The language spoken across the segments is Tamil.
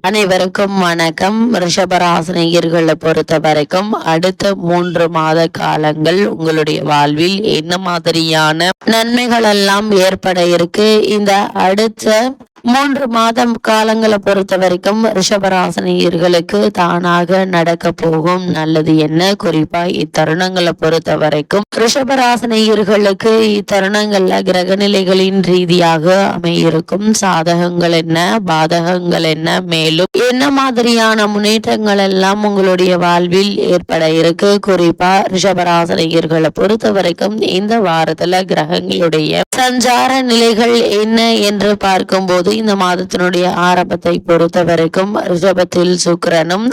அனைவருக்கும் வணக்கம். ரிஷபராசினியர்களை பொறுத்த வரைக்கும் அடுத்த மூன்று மாத காலங்கள் உங்களுடைய வாழ்வில் என்ன மாதிரியான நன்மைகள் எல்லாம் ஏற்பட இருக்கு? இந்த அடுத்த மூன்று மாதம் காலங்களை பொறுத்த வரைக்கும் ரிஷபராசனியர்களுக்கு தானாக நடக்க போகும். நல்லது என்ன? குறிப்பா இத்தருணங்களை பொறுத்த வரைக்கும் ரிஷபராசனியர்களுக்கு இத்தருணங்கள்ல கிரகநிலைகளின் ரீதியாக அமையிருக்கும். சாதகங்கள் என்ன? பாதகங்கள் என்ன? மேலும் என்ன மாதிரியான முன்னேற்றங்கள் எல்லாம் உங்களுடைய வாழ்வில் ஏற்பட இருக்கு? குறிப்பா ரிஷபராசனிகர்களை பொறுத்த வரைக்கும் இந்த வாரத்துல கிரகங்களுடைய சஞ்சார நிலைகள் என்ன என்று பார்க்கும்போது இந்த மாதத்தினுடைய ஆரம்பத்தை பொறுத்த வரைக்கும் ரிஷபத்தில் சுக்கிரனும்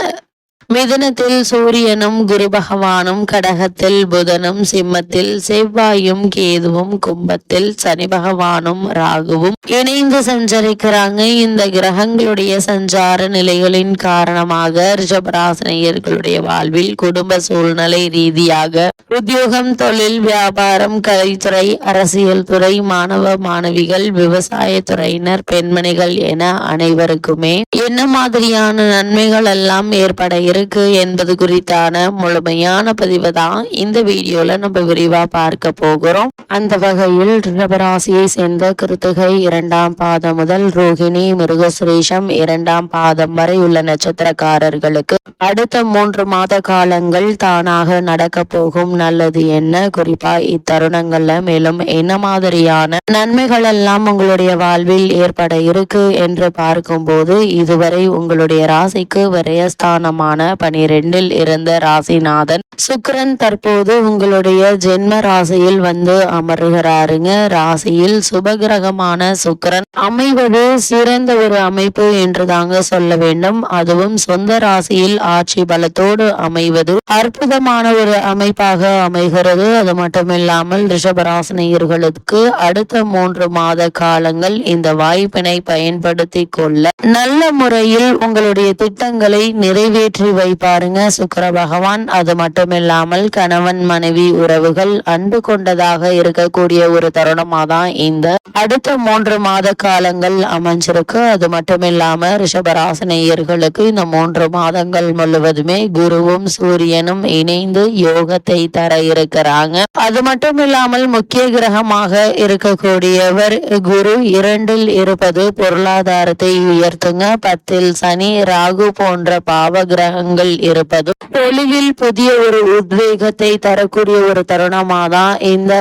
மிதுனத்தில் சூரியனும் குரு பகவானும் கடகத்தில் புதனும் சிம்மத்தில் செவ்வாயும் கேதுவும் கும்பத்தில் சனி பகவானும் ராகுவும் இணைந்து சஞ்சரிக்கிறாங்க. இந்த கிரகங்களுடைய சஞ்சார நிலைகளின் காரணமாக ரிஷபராசினியர்களுடைய வாழ்வில் குடும்ப சூழ்நிலை ரீதியாக உத்தியோகம் தொழில் வியாபாரம் கலைத்துறை அரசியல் துறை மாணவ மாணவிகள் விவசாய துறையினர் பெண்மணிகள் என அனைவருக்குமே என்ன மாதிரியான நன்மைகள் எல்லாம் ஏற்பட இருக்கு என்பது குறித்தான முழுமையான பதிவு தான் இந்த வீடியோல நம்ம விரிவா பார்க்க போகிறோம். அந்த வகையில் ரிஷபராசியை சேர்ந்த கிருத்துகை இரண்டாம் பாதம் முதல் ரோகிணி மிருகசுரேஷம் இரண்டாம் பாதம் வரை உள்ள நட்சத்திரக்காரர்களுக்கு அடுத்த மூன்று மாத காலங்கள் தானாக நடக்க போகும். நல்லது என்ன? குறிப்பா இத்தருணங்கள்ல மேலும் என்ன மாதிரியான நன்மைகள் எல்லாம் உங்களுடைய வாழ்வில் ஏற்பட இருக்கு என்று பார்க்கும்போது இதுவரை உங்களுடைய ராசிக்கு விரயஸ்தானமான பனிரெண்டில் இருந்த ராசிநாதன். சுக்கரன் தற்போது உங்களுடைய ஜென்ம ராசியில் வந்து அமர்கிறாருங்க. ராசியில் சுபகிரகமான சுக்கரன். அமைவது சிறந்த ஒரு அமைப்பு என்று தாங்க சொல்ல வேண்டும். அதுவும் சொந்த ராசியில் ஆட்சி பலத்தோடு அமைவது. அற்புதமான ஒரு அமைப்பாக அமைகிறது. அது மட்டுமில்லாமல் ரிஷபராசினியர்களுக்கு அடுத்த மூன்று மாத காலங்கள் இந்த வாய்ப்பினை பயன்படுத்தி கொள்ள நல்ல முறையில் உங்களுடைய திட்டங்களை நிறைவேற்றி வைப்பாருங்க சுக்கர பகவான் அது மட்டுமில்லாமல் கணவன் மனைவி உறவுகள் அன்பு கொண்டதாக இருக்கக்கூடிய ஒரு தருணமா தான் இந்த அடுத்த மூன்று மாத காலங்கள் அமைஞ்சிருக்கு. அது மட்டுமில்லாம ரிஷபராசனையர்களுக்கு இந்த மூன்று மாதங்கள் முழுவதுமே குருவும் சூரியனும் இணைந்து யோகத்தை தர இருக்கிறாங்க. அது மட்டும் இல்லாமல் முக்கிய கிரகமாக இருக்கக்கூடியவர் குரு இரண்டில் இருப்பது பொருளாதாரத்தை உயர்த்துங்க. பத்தில் சனி ராகு போன்ற பாவ கிரகங்கள் இருப்பதும் தொழிலில் புதிய ஒரு உத்வேகத்தை தரக்கூடிய ஒரு தருணமா தான் இந்த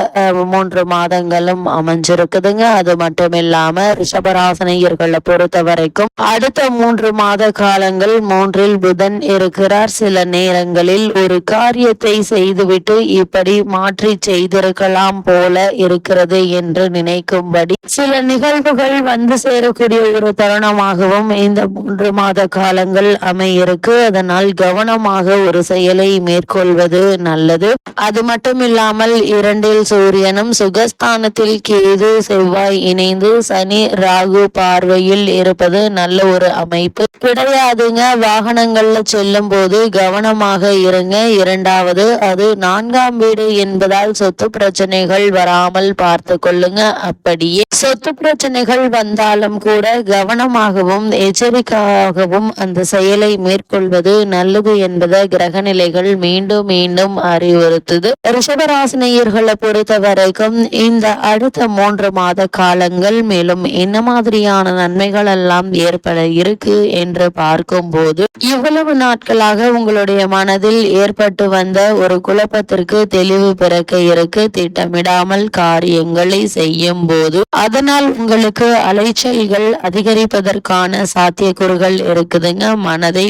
மூன்று மாதங்களும் அமைஞ்சிருக்குதுங்க. அது மட்டும் இல்லாம ரிஷபராசனையர்களை பொறுத்த வரைக்கும் அடுத்த மூன்று மாத காலங்கள் மூன்றில் புதன் இருக்கிறார். சில நேரங்களில் ஒரு காரியத்தை செய்துவிட்டு இப்படி மாற்றி செய்திருக்கலாம் போல இருக்கிறது என்று நினைக்கும்படி சில நிகழ்வுகள் வந்து சேரக்கூடிய ஒரு தருணமாகவும் இந்த மூன்று மாத காலங்கள் அமையிருக்கு. அதனால் கவனமாக ஒரு செயலை மேற்கொள்வது நல்லது. அது மட்டும் இல்லாமல் இரண்டில் சூரியனும் சுகஸ்தானத்தில் கேது செவ்வாய் இணைந்து சனி ராகு பார்வையில் இருப்பது நல்ல ஒரு அமைப்பு. கிடையாதுங்க. வாகனங்கள்ல செல்லும் போது கவனமாக இருங்க. இரண்டாவது அது நான்காம் வீடு என்பதால் சொத்து பிரச்சனைகள் வராமல் பார்த்து கொள்ளுங்க. அப்படியே சொத்து பிரச்சனைகள் வந்தாலும் கூட கவனமாகவும் எச்சரிக்கையாகவும் அந்த செயலை மேற்கொள்வது நல்லது என்பதை கிரகநிலைகள் மீண்டும் மீண்டும் அறிவுறுத்துது. ரிஷபராசினியர்களை பொறுத்த வரைக்கும் இந்த அடுத்த மூன்று மாத காலங்கள் மேலும் என்ன மாதிரியான நன்மைகள் எல்லாம் ஏற்பட இருக்கு என்று பார்க்கும்போது இவ்வளவு நாட்களாக உங்களுடைய மனதில் ஏற்பட்டு வந்த ஒரு குழப்பத்திற்கு தெளிவு பிறக்க இருக்கு. திட்டமிடாமல் காரியங்களை செய்யும் போது அதனால் உங்களுக்கு அலைச்சல்கள் அதிகரிப்பதற்கான சாத்தியக்கூறுகள் இருக்குதுங்க. மனதை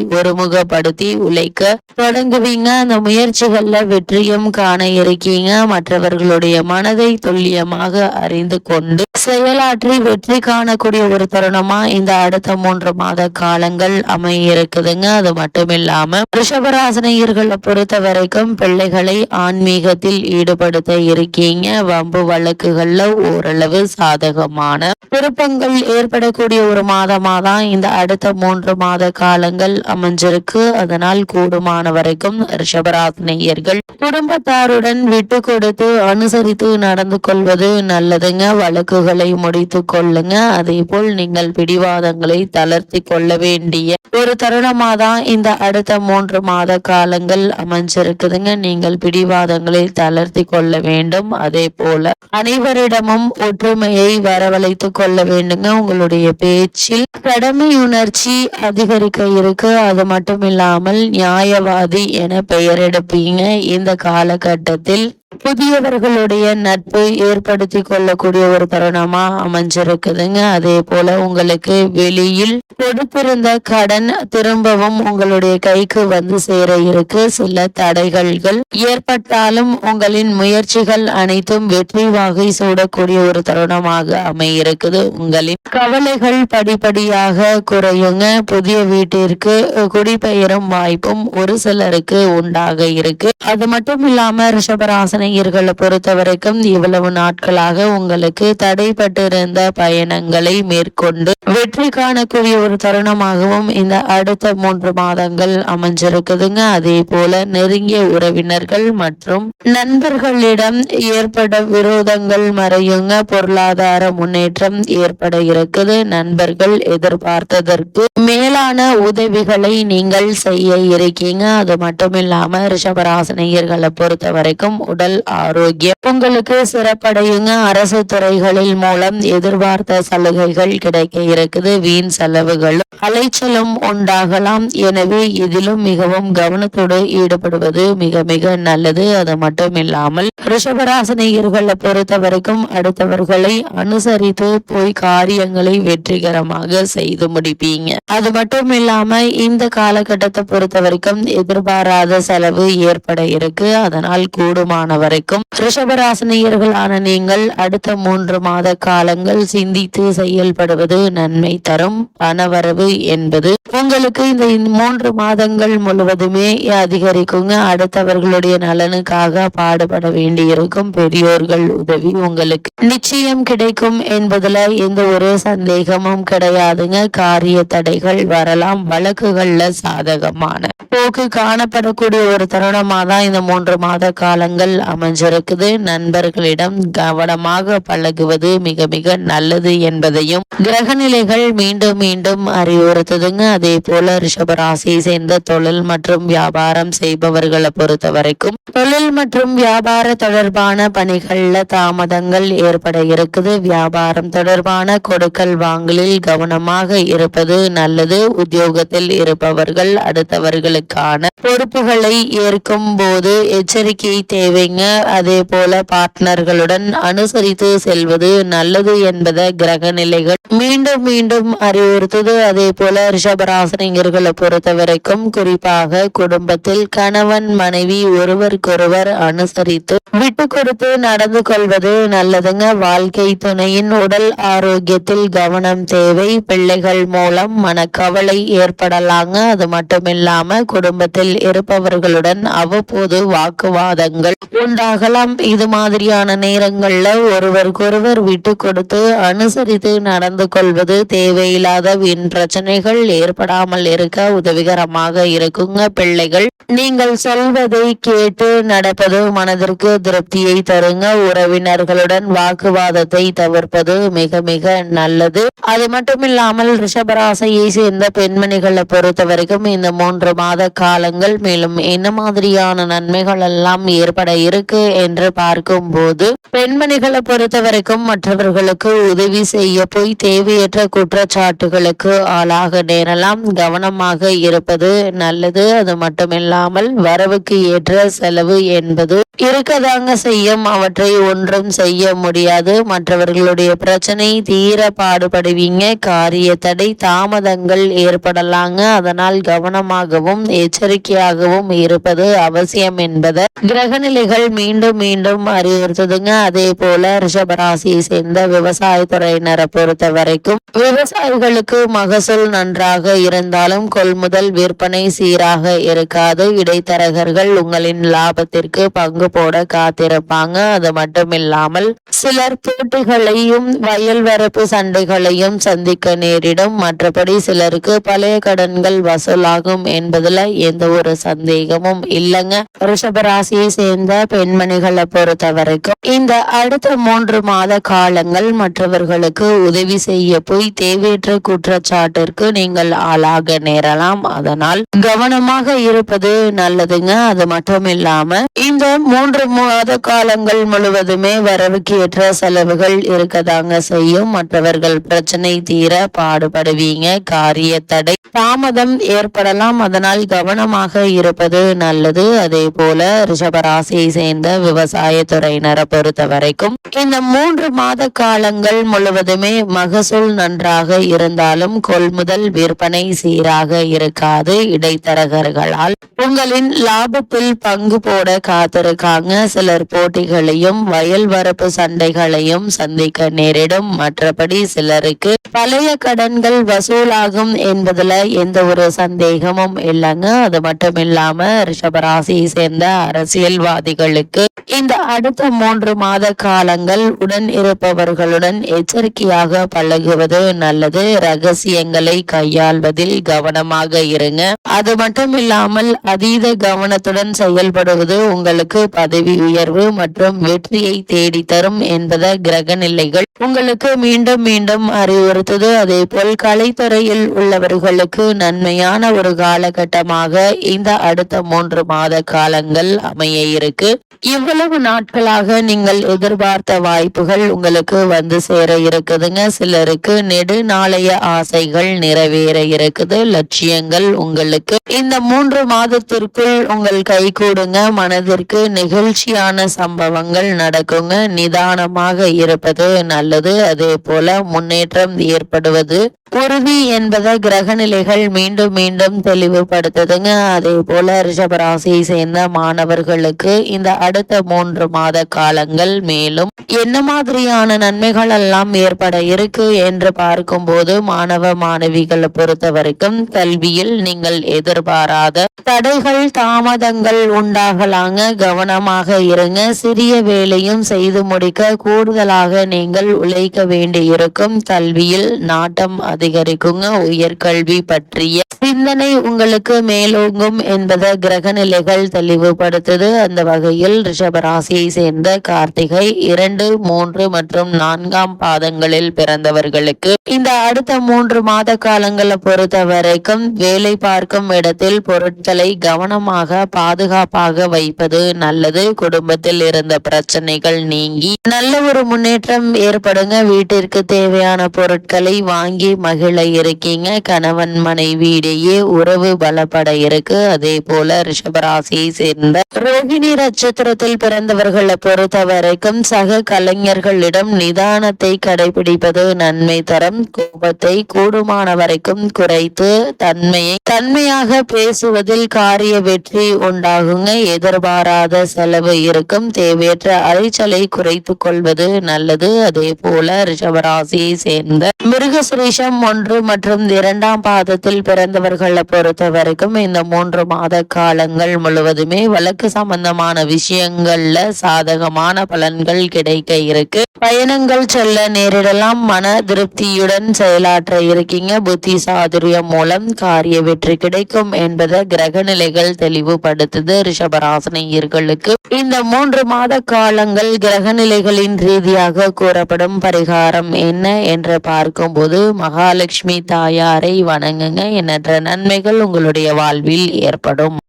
ஒருமுகப்படுத்தி உழைக்க தொடங்குவீங்க. அந்த முயற்சிகள்ல வெற்றியும் காண இருக்கீங்க. மற்றவர்களுடைய மனதை துல்லியமாக அறிந்து கொண்டு செயலாற்றி வெற்றி காணக்கூடிய ஒரு தருணமா இந்த அடுத்த மூன்று மாத காலங்கள் அமைய இருக்குதுங்க அது மட்டும் இல்லாம ரிஷபராசனையர்களை பொறுத்த வரைக்கும் பிள்ளைகளை ஆன்மீகத்தில் ஈடுபடுத்த இருக்கீங்க. வம்பு வழக்குகள்ல ஓரளவு சாதகமான திருப்பங்கள் ஏற்படக்கூடிய ஒரு மாதமா தான் இந்த அடுத்த மூன்று மாத காலங்கள் அமைஞ்சிருக்கு. அதனால் கூடுமான வரைக்கும் ரிஷபராசினியர்கள் குடும்பத்தாருடன் விட்டு கொடுத்து அனுசரித்து நடந்து கொள்வது நல்லதுங்க. வழக்குகளை முடித்து கொள்ளுங்க. அதே போல் நீங்கள் பிடிவாதங்களை தளர்த்தி கொள்ள வேண்டிய ஒரு தருணமாக தான் இந்த அடுத்த மூன்று மாத காலங்கள் அமைஞ்சிருக்குதுங்க. நீங்கள் பிடிவாதங்களை தளர்த்தி கொள்ள வேண்டும். அதே போல அனைவரிடமும் ஒற்றுமையை வரவழைத்து கொள்ள வேண்டுங்க. உங்களுடைய பேச்சில் கடமை உணர்ச்சி அதிகரிக்க இருக்கு. அது மட்டும் இல்லாமல் நியாயவாதி என பெயர் எடுப்பீங்க இந்த காலகட்டத்தில் புதியவர்களுடைய நட்பு ஏற்படுத்தி கொள்ளக்கூடிய ஒரு தருணமா அமைஞ்சிருக்குதுங்க. அதே போல உங்களுக்கு வெளியில் கொடுத்திருந்த கடன் திரும்பவும் உங்களுடைய கைக்கு வந்து சேர இருக்கு. சில தடைகள்கள் ஏற்பட்டாலும் உங்களின் முயற்சிகள் அனைத்தும் வெற்றி வாகை சூடக்கூடிய ஒரு தருணமாக அமையிருக்குது. உங்களின் கவலைகள் படிப்படியாக குறையுங்க. புதிய வீட்டிற்கு குடிபெயரும் வாய்ப்பும் ஒரு சிலருக்கு உண்டாக இருக்கு. அது மட்டும் இல்லாம ரிஷபராசனை ரிஷபராசனையர்களை பொறுத்த வரைக்கும் இவ்வளவு நாட்களாக உங்களுக்கு தடைப்பட்டிருந்த பயணங்களை மேற்கொண்டு வெற்றி காணக்கூடிய ஒரு தருணமாகவும் இந்த அடுத்த மூன்று மாதங்கள் அமைஞ்சிருக்குதுங்க. அதே போல நெருங்கிய உறவினர்கள் மற்றும் நண்பர்களிடம் ஏற்பட விரோதங்கள் மறையுங்க. பொருளாதார முன்னேற்றம் ஏற்பட இருக்குது. நண்பர்கள் எதிர்பார்த்ததற்கு மேலான உதவிகளை நீங்கள் செய்ய இருக்கீங்க. அது மட்டும் இல்லாம ரிஷபராசனையர்களை பொறுத்த வரைக்கும் உடல் ஆரோக்கியம். உங்களுக்கு சிறப்படையுங்க. அரசு துறைகளில் மூலம் எதிர்பார்த்த சலுகைகள் கிடைக்க இருக்குது. வீண் செலவுகளும் அலைச்சலும் உண்டாகலாம். எனவே இதிலும் மிகவும் கவனத்தோடு ஈடுபடுவது மிக மிக நல்லது. அது மட்டும் இல்லாமல் ரிஷபராசனிகர்களை பொறுத்த வரைக்கும் அடுத்தவர்களை அனுசரித்து போய் காரியங்களை வெற்றிகரமாக செய்து முடிப்பீங்க. அது மட்டும் இல்லாம இந்த காலகட்டத்தை பொறுத்த வரைக்கும் எதிர்பாராத செலவு ஏற்பட இருக்கு. அதனால் கூடுமானவர் வரைக்கும். ரிஷபராசினியர்களான நீங்கள் அடுத்த மூன்று மாத காலங்கள் சிந்தித்து செயல்படுவது நன்மை தரும். பணவரவு என்பது உங்களுக்கு இந்த மூன்று மாதங்கள் முழுவதுமே அதிகரிக்குங்க. அடுத்தவர்களுடைய நலனுக்காக பாடுபட வேண்டியிருக்கும். பெரியோர்கள் உதவி உங்களுக்கு நிச்சயம் கிடைக்கும் என்பதுல எந்த ஒரு சந்தேகமும் கிடையாதுங்க. காரிய தடைகள் வரலாம். வழக்குகள்ல சாதகமான போக்கு காணப்படக்கூடிய ஒரு தருணமா தான் இந்த மூன்று மாத காலங்கள் அமைஞ்சிருக்குது. நண்பர்களிடம் கவனமாக பழகுவது மிக மிக நல்லது என்பதையும் கிரகநிலைகள் மீண்டும் மீண்டும் அறிவுறுத்துதுங்க. அதே போல ரிஷபராசியை சேர்ந்த தொழில் மற்றும் வியாபாரம் செய்பவர்களை பொறுத்த வரைக்கும் தொழில் மற்றும் வியாபார தொடர்பான பணிகள்ல தாமதங்கள் ஏற்பட இருக்குது. வியாபாரம் தொடர்பான கொடுக்கல் வாங்கலில் கவனமாக இருப்பது நல்லது. உத்தியோகத்தில் இருப்பவர்கள் அடுத்தவர்களுக்கான பொறுப்புகளை ஏற்கும் போது எச்சரிக்கை தேவைங்க. அதே போல பார்ட்னர்களுடன் அனுசரித்து செல்வது நல்லது என்பதை கிரக நிலைகள் மீண்டும் மீண்டும் அறிவுறுத்தது. அதே போல ரிஷபராசனிகர்களை பொறுத்த வரைக்கும் குறிப்பாக குடும்பத்தில் கணவன் மனைவி ஒருவருக்கொருவர் அனுசரித்து விட்டு கொடுத்து நடந்து கொள்வது நல்லதுங்க. வாழ்க்கை துணையின் உடல் ஆரோக்கியத்தில் கவனம் தேவை பிள்ளைகள் மூலம் மனக்கவலை ஏற்படலாங்க. அது மட்டும் இல்லாம குடும்பத்தில் இருப்பவர்களுடன் அவ்வப்போது வாக்குவாதங்கள் உண்டாகலாம் இது மாதிரியான நேரங்களில் ஒருவருக்கொருவர் விட்டு கொடுத்து அனுசரித்து நடந்து கொள்வது தேவையில்லாத வீண் பிரச்சனைகள் ஏற்படாமல் இருக்க உதவிகரமாக இருக்குங்க பிள்ளைகள். நீங்கள் சொல்வதை கேட்டு நடப்பது மனதிற்கு திருப்தியை தருங்க. உறவினர்களுடன் வாக்குவாதத்தை தவிர்ப்பது மிக மிக நல்லது. அது மட்டும் இல்லாமல் ரிஷபராசையை சேர்ந்த பெண்மணிகளை பொறுத்த வரைக்கும் இந்த மூன்று மாத காலங்கள் மேலும் என்ன மாதிரியான நன்மைகள் எல்லாம் ஏற்பட இருக்கு என்று பார்க்கும் போது பெண்மணிகளை பொறுத்த வரைக்கும் மற்றவர்களுக்கு உதவி செய்ய போய் தேவையற்ற குற்றச்சாட்டுகளுக்கு ஆளாக நேரலாம். கவனமாக இருப்பது நல்லது. அது மட்டுமில்லாமல் வரவுக்கு ஏற்ற செலவு என்பது இருக்கதாங்க செய்யும். அவற்றை ஒன்றும் செய்ய முடியாது. மற்றவர்களுடைய பிரச்சனை தீர பாடுபடுவீங்க. காரிய தடை தாமதங்கள் ஏற்படலாங்க. அதனால் கவனமாகவும் எச்சரிக்கையாகவும் இருப்பது அவசியம் என்பதை கிரகநிலைகள் மீண்டும் மீண்டும் அறிவுறுத்துதுங்க. அதே போல ரிஷபராசியை சேர்ந்த விவசாயத்துறையினரை பொறுத்த வரைக்கும் விவசாயிகளுக்கு மகசூல் நன்றாக இருந்தாலும் கொள்முதல் விற்பனை சீராக இருக்காது. இடைத்தரகர்கள் உங்களின் லாபத்திற்கு பங்கு போட காத்திருப்பாங்க. அது மட்டும் இல்லாமல் சிலர் போட்டிகளையும் வயல் வரப்பு சண்டைகளையும் சந்திக்க நேரிடும். மற்றபடி சிலருக்கு பழைய கடன்கள் வசூலாகும் என்பதுல எந்த ஒரு சந்தேகமும் இல்லைங்க. ரிஷபராசியை சேர்ந்த பெண்மணிகளை பொறுத்த வரைக்கும் இந்த அடுத்த மூன்று மாத காலங்கள் மற்றவர்களுக்கு உதவி செய்ய போய் தேவையற்ற குற்றச்சாட்டிற்கு நீங்கள் ஆளாக நேரலாம். அதனால் கவனமாக இருப்பது நல்லதுங்க. அது மட்டும் இல்லாம இந்த மூன்று மாத காலங்கள் முழுவதுமே வரவுக்கு ஏற்ற செலவுகள் இருக்கதாங்க செய்யும். மற்றவர்கள் பிரச்சனை தீர பாடுபடுவீங்க. காரிய தடை தாமதம் ஏற்படலாம். அதனால் கவனமாக இருப்பது நல்லது. அதே போல ரிஷபராசியை சேர்ந்த விவசாயத்துறையினரை பொறுத்த வரைக்கும் இந்த மூன்று மாத காலங்கள் முழுவதுமே மகசூல் நன்றாக இருந்தாலும் கொள்முதல் விற்பனை சீராக இருக்காது. இடைத்தரகர்களால் உங்களின் லாபத்தில் பங்கு போட காத்திருக்காங்க. சிலர் போட்டிகளையும் வயல் வரப்பு சண்டைகளையும் சந்திக்க நேரிடும். மற்றபடி சிலருக்கு பழைய கடன்கள் வசூலாகும் என்பதுல எந்த ஒரு சந்தேகமும் இல்லைங்க. அது மட்டும் இல்லாம ரிஷபராசியை சேர்ந்த அரசியல்வாதிகள் அரசியல்வாதிகளுக்கு இந்த அடுத்த மூன்று மாத காலங்கள் உடன் இருப்பவர்களுடன் எச்சரிக்கையாக பழகுவது நல்லது. ரகசியங்களை கையாள்வதில் கவனமாக இருங்க. அது மட்டும் இல்லாமல் அதீத கவனத்துடன் செயல்படுவது உங்களுக்கு பதவி உயர்வு மற்றும் வெற்றியை தேடி தரும் என்பத கிரக நிலைகள் உங்களுக்கு மீண்டும் மீண்டும் அறிவுறுத்துது. அதே போல் கலைத்துறையில் உள்ளவர்களுக்கு நன்மையான ஒரு காலகட்டமாக இந்த அடுத்த மூன்று மாத காலங்கள் அமைய இருக்கு. இவ்வளவு நாட்களாக நீங்கள் எதிர்பார்த்த வாய்ப்புகள் உங்களுக்கு வந்து சேர இருக்குதுங்க. சிலருக்கு நெடுநாளைய ஆசைகள் நிறைவேற இருக்குது. லட்சியங்கள் உங்களுக்கு இந்த மூன்று மாதத்திற்குள் உங்கள் கை கூடுங்க. மனதிற்கு நெகிழ்ச்சியான சம்பவங்கள் நடக்குங்க. நிதானமாக இருப்பது நல்லது. அதே போல முன்னேற்றம் ஏற்படுவது உறுதி என்பதை கிரக நிலைகள் மீண்டும் மீண்டும் தெளிவுபடுத்துதுங்க. அதே போல ரிஷபராசியை சேர்ந்த மாணவர்களுக்கு இந்த அடுத்த மூன்று மாத காலங்கள் மேலும் என்ன மாதிரியான நன்மைகள் எல்லாம் ஏற்பட இருக்கு என்று பார்க்கும்போது மாணவ மாணவிகளை பொறுத்த வரைக்கும் கல்வியில் நீங்கள் எதிர்பாராத தடைகள் தாமதங்கள் உண்டாகலாங்க. கவனமாக இருங்க. சிறிய வேலையும் செய்து முடிக்க கூடுதலாக நீங்கள் உழைக்க வேண்டி இருக்கும் கல்வியில் நாட்டம் அதிகரிக்குங்க. உயர்கல்வி பற்றிய சிந்தனை உங்களுக்கு மேலோங்கும் என்பதை கிரக நிலைகள் தெளிவுபடுத்துது. அந்த வகையில் ரிஷபராசியை சேர்ந்த கார்த்திகை இரண்டு மூன்று மற்றும் நான்காம் பாதங்களில் பிறந்தவர்களுக்கு இந்த அடுத்த மூன்று மாத காலங்களை பொறுத்த வரைக்கும் வேலை பார்க்கும் இடத்தில் பொருட்களை கவனமாக பாதுகாப்பாக வைப்பது நல்லது. குடும்பத்தில் இருந்த பிரச்சனைகள் நீங்கி நல்ல ஒரு முன்னேற்றம் ஏற்படுங்க. வீட்டிற்கு தேவையான பொருட்களை வாங்கி மகிழ இருக்கீங்க. கணவன் மனைவி இடையே உறவு பலப்பட இருக்கு. அதே போல ரிஷபராசியை சேர்ந்த ரோகிணி நட்சத்திரத்தில் பிறந்தவர்களை பொறுத்த வரைக்கும் சக கலைஞர்களிடம் நிதானத்தை கடைபிடிப்பது நன்மை தரும். கோபத்தை கூடுமான வரைக்கும் குறைத்து தன்மையை தன்மையாக பேசுவதில் காரிய வெற்றி உண்டாகுங்க. எதிர்பாராத செலவு இருக்கும். தேவையற்ற அலைச்சலை குறைத்து கொள்வது நல்லது. அதே போல ரிஷபராசியை சேர்ந்த மிருகசுரேஷம் ஒன்று மற்றும் இரண்டாம் பாதத்தில் பிறந்த பிறந்தவர்களை பொறுத்த வரைக்கும் இந்த மூன்று மாத காலங்கள் முழுவதுமே வழக்கு சம்பந்தமான விஷயங்கள்ல சாதகமான பலன்கள் கிடைக்க இருக்கு. பயணங்கள் செல்ல நேரிடலாம் மன திருப்தியுடன் செயலாற்ற இருக்கீங்க. புத்தி சாதுரியம் மூலம் காரிய வெற்றி கிடைக்கும் என்பதை கிரக நிலைகள் தெளிவுபடுத்துது ரிஷபராசனையர்களுக்கு. இந்த மூன்று மாத காலங்கள் கிரக நிலைகளின் ரீதியாக கூறப்படும் பரிகாரம் என்ன என்று பார்க்கும்போது மகாலட்சுமி தாயாரை வணங்குங்க. எண்ணற்ற நன்மைகள் உங்களுடைய வாழ்வில் ஏற்படும்.